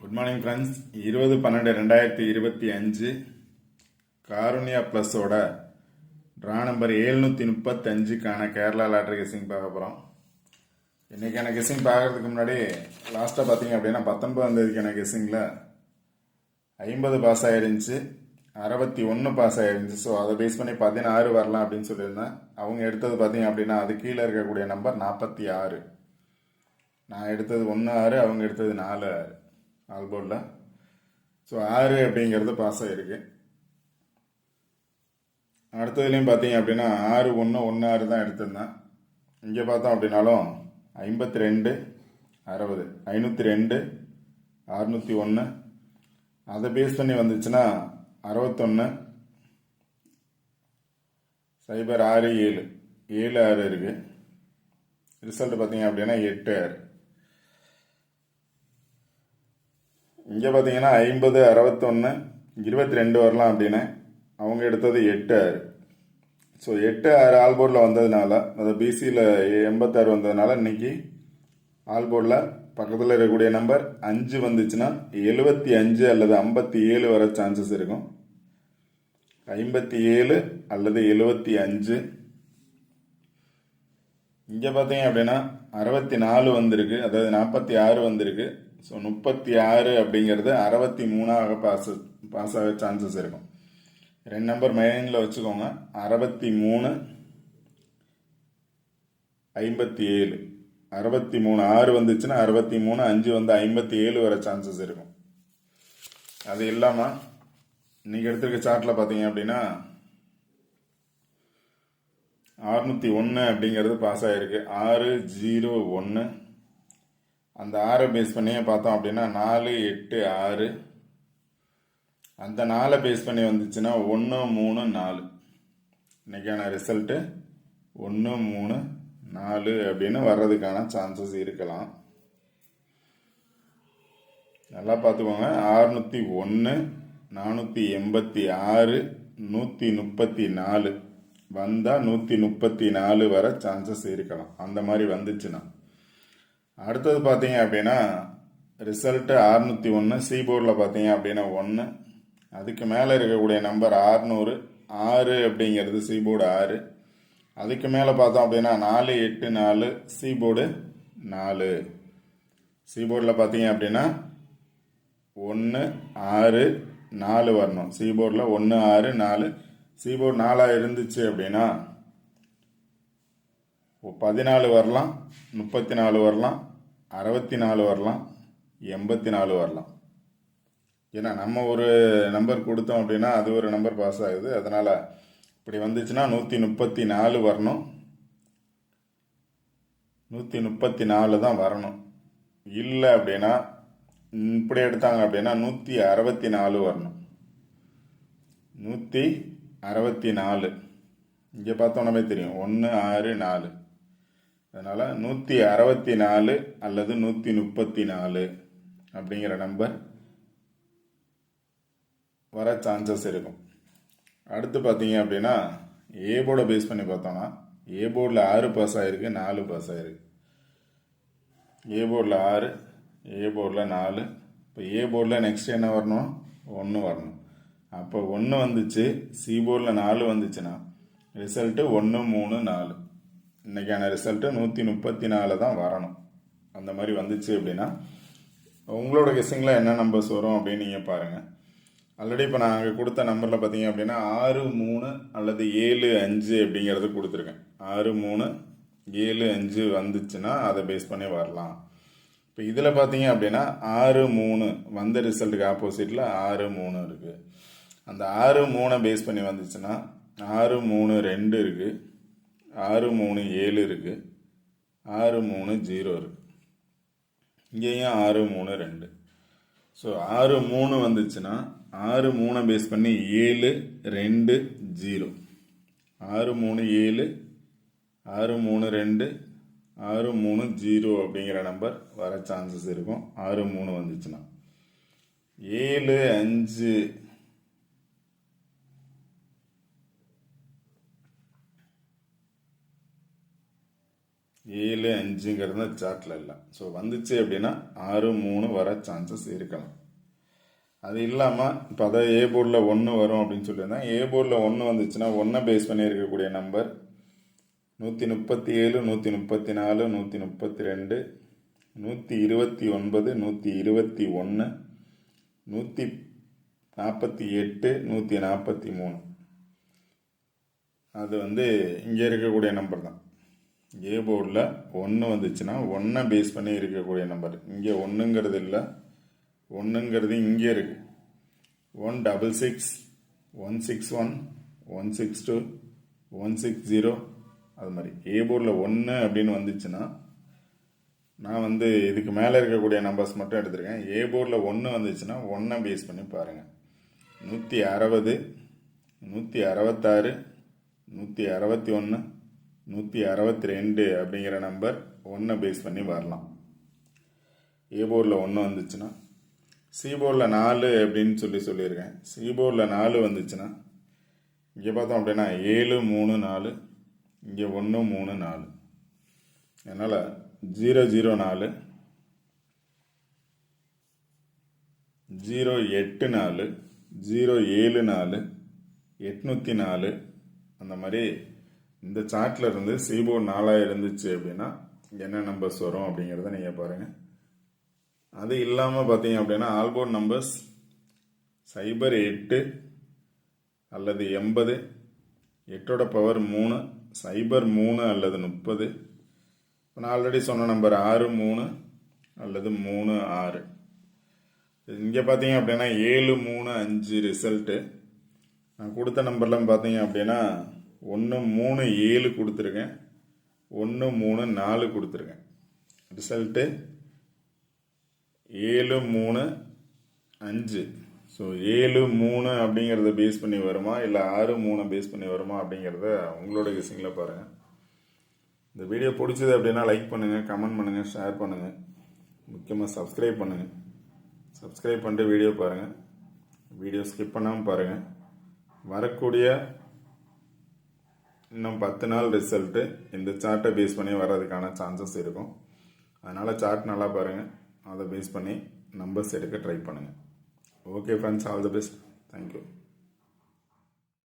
Good morning friends இருபது பன்னெண்டு ரெண்டாயிரத்தி இருபத்தி அஞ்சு காருண்யா ப்ளஸோட ட்ரா நம்பர் ஏழ்நூற்றி முப்பத்தஞ்சுக்கான கேரளா லாட்ரி கெஸிங் பார்க்க போகிறோம் இன்றைக்கான கெஸிங் பார்க்கறதுக்கு முன்னாடி லாஸ்ட்டாக பார்த்தீங்க அப்படின்னா பத்தொன்பதாம் தேதிக்கான கெஸிங்கில் ஐம்பது பாஸ் ஆகிருந்துச்சு அறுபத்தி ஒன்று பாஸ் ஆகிருந்துச்சு ஸோ அதை பேஸ் பண்ணி பதினாறு வரலாம் அப்படின்னு சொல்லியிருந்தேன். அவங்க எடுத்தது பார்த்தீங்க அப்படின்னா அது கீழே இருக்கக்கூடிய நம்பர் நாற்பத்தி ஆறு. நான் எடுத்தது ஒன்று ஆறு அவங்க எடுத்தது நாலு ஆறு. ஆல்போர்டில் ஸோ ஆறு அப்படிங்கிறது பாஸ் ஆகிருக்கு அடுத்ததுலேயும் பார்த்தீங்க அப்படின்னா ஆறு ஒன்று ஒன்று ஆறு தான் எடுத்திருந்தேன். இங்கே பார்த்தோம் அப்படின்னாலும் ஐம்பத்தி ரெண்டு அறுபது ஐநூற்றி ரெண்டு அறுநூற்றி ஒன்று அதை பேஸ் பண்ணி வந்துச்சுன்னா அறுபத்தொன்று சைபர் ஆறு ஏழு. ஏழு ஆறு இருக்குது ரிசல்ட் பார்த்தீங்க அப்படின்னா எட்டு ஆறு. இங்கே பார்த்தீங்கன்னா ஐம்பது அறுபத்தொன்று இருபத்தி ரெண்டு வரலாம் அப்படின்னு. அவங்க எடுத்தது எட்டு ஆறு. ஸோ எட்டு ஆறு ஆல்போர்டில் வந்ததுனால அந்த பிசியில் எண்பத்தாறு வந்ததுனால இன்னைக்கு ஆல்போர்டில் பக்கத்தில் இருக்கக்கூடிய நம்பர் அஞ்சு வந்துச்சுன்னா எழுபத்தி அஞ்சு அல்லது ஐம்பத்தி ஏழு வர சான்சஸ் இருக்கும். ஐம்பத்தி ஏழு அல்லது எழுபத்தி அஞ்சு. இங்கே பார்த்தீங்க அப்படின்னா அறுபத்தி நாலு வந்திருக்கு அதாவது நாற்பத்தி ஆறு வந்திருக்கு. ஸோ முப்பத்தி ஆறு அப்படிங்கிறது அறுபத்தி மூணாக பாஸ் பாஸ் ஆக சான்சஸ் இருக்கும். ரெண்டு நம்பர் மைனில் வச்சுக்கோங்க. அறுபத்தி மூணு ஐம்பத்தி ஏழு அறுபத்தி மூணு ஆறு வந்துச்சுன்னா அறுபத்தி மூணு அஞ்சு வந்து ஐம்பத்தி ஏழு வர சான்சஸ் இருக்கும். அது இல்லாமல் இன்றைக்கி எடுத்திருக்க சார்ட்டில் பார்த்தீங்க அப்படின்னா அறுநூற்றி ஒன்று அப்படிங்கிறது பாஸ் ஆகிருக்கு ஆறு ஜீரோ ஒன்று அந்த ஆறை பேஸ் பண்ணியே பார்த்தோம் அப்படின்னா நாலு எட்டு ஆறு. அந்த நாலை பேஸ் பண்ணி வந்துச்சுன்னா ஒன்று மூணு நாலு. இன்றைக்கான ரிசல்ட்டு ஒன்று மூணு நாலு அப்படின்னு வர்றதுக்கான சான்சஸ் இருக்கலாம். நல்லா பார்த்துக்கோங்க. அறுநூற்றி ஒன்று நானூற்றி எண்பத்தி ஆறு நூற்றி முப்பத்தி நாலு. வந்தால் நூற்றி முப்பத்தி நாலு வர சான்சஸ் இருக்கலாம். அந்த மாதிரி வந்துச்சுன்னா. அடுத்தது பார்த்தீங்க அப்படின்னா ரிசல்ட்டு அறுநூற்றி ஒன்று சி போர்டில் பார்த்தீங்க அப்படின்னா ஒன்று அதுக்கு மேலே இருக்கக்கூடிய நம்பர் ஆறுநூறு ஆறு அப்படிங்கிறது சி போர்டு ஆறு. அதுக்கு மேலே பார்த்தோம் அப்படின்னா நாலு எட்டு நாலு சி போர்டு நாலு. சி போர்டில் பார்த்தீங்க அப்படின்னா ஒன்று ஆறு நாலு வரணும். சி போர்டில் ஒன்று ஆறு நாலு. சி போர்டு நாலாக இருந்துச்சு அப்படின்னா பதினாலு வரலாம் முப்பத்தி நாலு வரலாம் அறுபத்தி நாலு வரலாம் எண்பத்தி நாலு வரலாம். ஏன்னா நம்ம ஒரு நம்பர் கொடுத்தோம் அப்படின்னா அது ஒரு நம்பர் பாஸ் ஆகுது. அதனால் இப்படி வந்துச்சுன்னா நூற்றி முப்பத்தி நாலு வரணும். நூற்றி முப்பத்தி நாலு தான் வரணும். இல்லை அப்படின்னா இப்படி எடுத்தாங்க அப்படின்னா நூற்றி அறுபத்தி நாலு வரணும். நூற்றி அறுபத்தி நாலு இங்கே பார்த்தோன்னே தெரியும். ஒன்று ஆறு நாலு. அதனால் நூற்றி அறுபத்தி நாலு அல்லது நூற்றி முப்பத்தி நாலு அப்படிங்கிற நம்பர் வர சான்சஸ் இருக்கும். அடுத்து பார்த்தீங்க அப்படின்னா ஏ போர்டை பேஸ் பண்ணி பார்த்தோம்னா ஏ போர்டில் ஆறு பாஸ் ஆகிருக்கு நாலு பாஸ் ஆகிருக்கு ஏ போர்டில் ஆறு ஏ போர்டில் நாலு. இப்போ ஏ போர்டில் நெக்ஸ்ட் என்ன வரணும்? ஒன்று வரணும். அப்போ ஒன்று வந்துச்சு சி போர்டில் நாலு வந்துச்சுன்னா ரிசல்ட்டு ஒன்று மூணு நாலு. இன்றைக்கான ரிசல்ட்டு நூற்றி முப்பத்தி நாலு தான் வரணும். அந்த மாதிரி வந்துச்சு அப்படின்னா உங்களோட கெஸ்ஸிங்கில் என்ன நம்பர்ஸ் வரும் அப்படின்னு நீங்கள் பாருங்கள் ஆல்ரெடி இப்போ நான் அங்கே கொடுத்த நம்பரில் பார்த்தீங்க அப்படின்னா ஆறு மூணு அல்லது ஏழு அஞ்சு அப்படிங்கிறது கொடுத்துருக்கேன். ஆறு மூணு ஏழு அஞ்சு வந்துச்சுன்னா அதை பேஸ் பண்ணி வரலாம். இப்போ இதில் பார்த்தீங்க அப்படின்னா ஆறு மூணு வந்த ரிசல்ட்டுக்கு ஆப்போசிட்டில் ஆறு மூணு இருக்குது அந்த ஆறு மூணை பேஸ் பண்ணி வந்துச்சுன்னா ஆறு மூணு ரெண்டு இருக்குது ஆறு மூணு ஏழு இருக்குது ஆறு மூணு ஜீரோ இருக்குது இங்கேயும் ஆறு மூணு ரெண்டு. ஸோ ஆறு மூணு வந்துச்சுன்னா ஆறு மூணை பேஸ் பண்ணி ஏழு ரெண்டு ஜீரோ. ஆறு மூணு ஏழு ஆறு மூணு ரெண்டு ஆறு மூணு ஜீரோ அப்படிங்கிற நம்பர் வர சான்சஸ் இருக்கும். ஆறு மூணு வந்துச்சுன்னா. ஏழு அஞ்சு ஏழு அஞ்சுங்கிறது சார்ட்டில் இல்லை ஸோ வந்துச்சு அப்படின்னா ஆறு மூணு வர சான்சஸ் இருக்கலாம். அது இல்லாமல் இப்போ அதான் ஏ போர்டில் ஒன்று வரும் அப்படின்னு சொல்லியிருந்தேன் ஏ போர்டில் ஒன்று வந்துச்சுன்னா ஒன்றை பேஸ் பண்ணி இருக்கக்கூடிய நம்பர் நூற்றி முப்பத்தி ஏழு நூற்றி முப்பத்தி நாலு நூற்றி முப்பத்தி ரெண்டு நூற்றி இருபத்தி ஒன்பது நூற்றி இருபத்தி ஒன்று நூற்றி நாற்பத்தி எட்டு நூற்றி நாற்பத்தி மூணு. அது வந்து இங்கே இருக்கக்கூடிய நம்பர் தான். ஏ போர்டில் ஒன்று வந்துச்சுன்னா ஒன்றை பேஸ் பண்ணி இருக்கக்கூடிய நம்பர் இங்கே ஒன்றுங்கிறது இல்லை. ஒன்றுங்கிறது இங்கே இருக்கு. One double six one six one one six two one six zero அது மாதிரி. ஏ போர்டில் ஒன்று அப்படின்னு வந்துச்சுன்னா நான் வந்து இதுக்கு மேலே இருக்கக்கூடிய நம்பர்ஸ் மட்டும் எடுத்திருக்கேன். ஏ போர்டில் ஒன்று வந்துச்சுன்னா ஒன்றை பேஸ் பண்ணி பாருங்கள் நூற்றி அறுபது நூற்றி அறுபத்தாறு நூற்றி அறுபத்தி ஒன்று நூற்றி அறுபத்தி ரெண்டு அப்படிங்கிற நம்பர் ஒன்றை பேஸ் பண்ணி வரலாம். ஏ போர்டில் ஒன்று வந்துச்சுன்னா சி போர்டில் நாலு அப்படின்னு சொல்லி சொல்லியிருக்கேன். சி போர்டில் நாலு வந்துச்சுன்னா இங்கே பார்த்தோம் அப்படின்னா ஏழு மூணு நாலு இங்கே ஒன்று மூணு நாலு. அதனால் ஜீரோ ஜீரோ நாலு ஜீரோ எட்டு நாலு ஜீரோ ஏழு நாலு எட்நூற்றி நாலு அந்த மாதிரி இந்த சார்ட்டில் இருந்து சிபோ நாலாக இருந்துச்சு அப்படின்னா என்ன நம்பர்ஸ் வரும் அப்படிங்கிறத நீங்கள் பாருங்கள் அது இல்லாமல் பார்த்தீங்க அப்படின்னா ஆல்போர்ட் நம்பர்ஸ் சைபர் எட்டு அல்லது எண்பது எட்டோட பவர் மூணு சைபர் மூணு அல்லது முப்பது. நான் ஆல்ரெடி சொன்ன நம்பர் ஆறு மூணு அல்லது மூணு ஆறு. இங்கே பார்த்தீங்க அப்படின்னா ஏழு மூணு அஞ்சு ரிசல்ட்டு நான் கொடுத்த நம்பர்லாம் பார்த்தீங்க அப்படின்னா ஒன்று மூணு ஏழு கொடுத்துருக்கேன். ஒன்று மூணு நாலு கொடுத்துருக்கேன். ரிசல்ட்டு ஏழு மூணு அஞ்சு. ஸோ ஏழு மூணு அப்படிங்கிறத பேஸ் பண்ணி வருமா? இல்லை ஆறு மூணு பேஸ் பண்ணி வருமா? அப்படிங்கிறத உங்களோட கெஸிங்கில் பாருங்கள் இந்த வீடியோ பிடிச்சது அப்படின்னா லைக் பண்ணுங்கள் கமெண்ட் பண்ணுங்கள் ஷேர் பண்ணுங்கள் முக்கியமாக சப்ஸ்கிரைப் பண்ணுங்கள் சப்ஸ்கிரைப் பண்ணிட்டு வீடியோ பாருங்கள் வீடியோ ஸ்கிப் பண்ணாமல் பாருங்கள் வரக்கூடிய இன்னும் பத்து நாள் ரிசல்ட்டு இந்த சார்ட்டை பேஸ் பண்ணி வர்றதுக்கான சான்சஸ் இருக்கும். அதனால் சார்ட் நல்லா பாருங்கள் அதை பேஸ் பண்ணி நம்பர்ஸ் எடுக்க ட்ரை பண்ணுங்கள் okay friends all the best thank you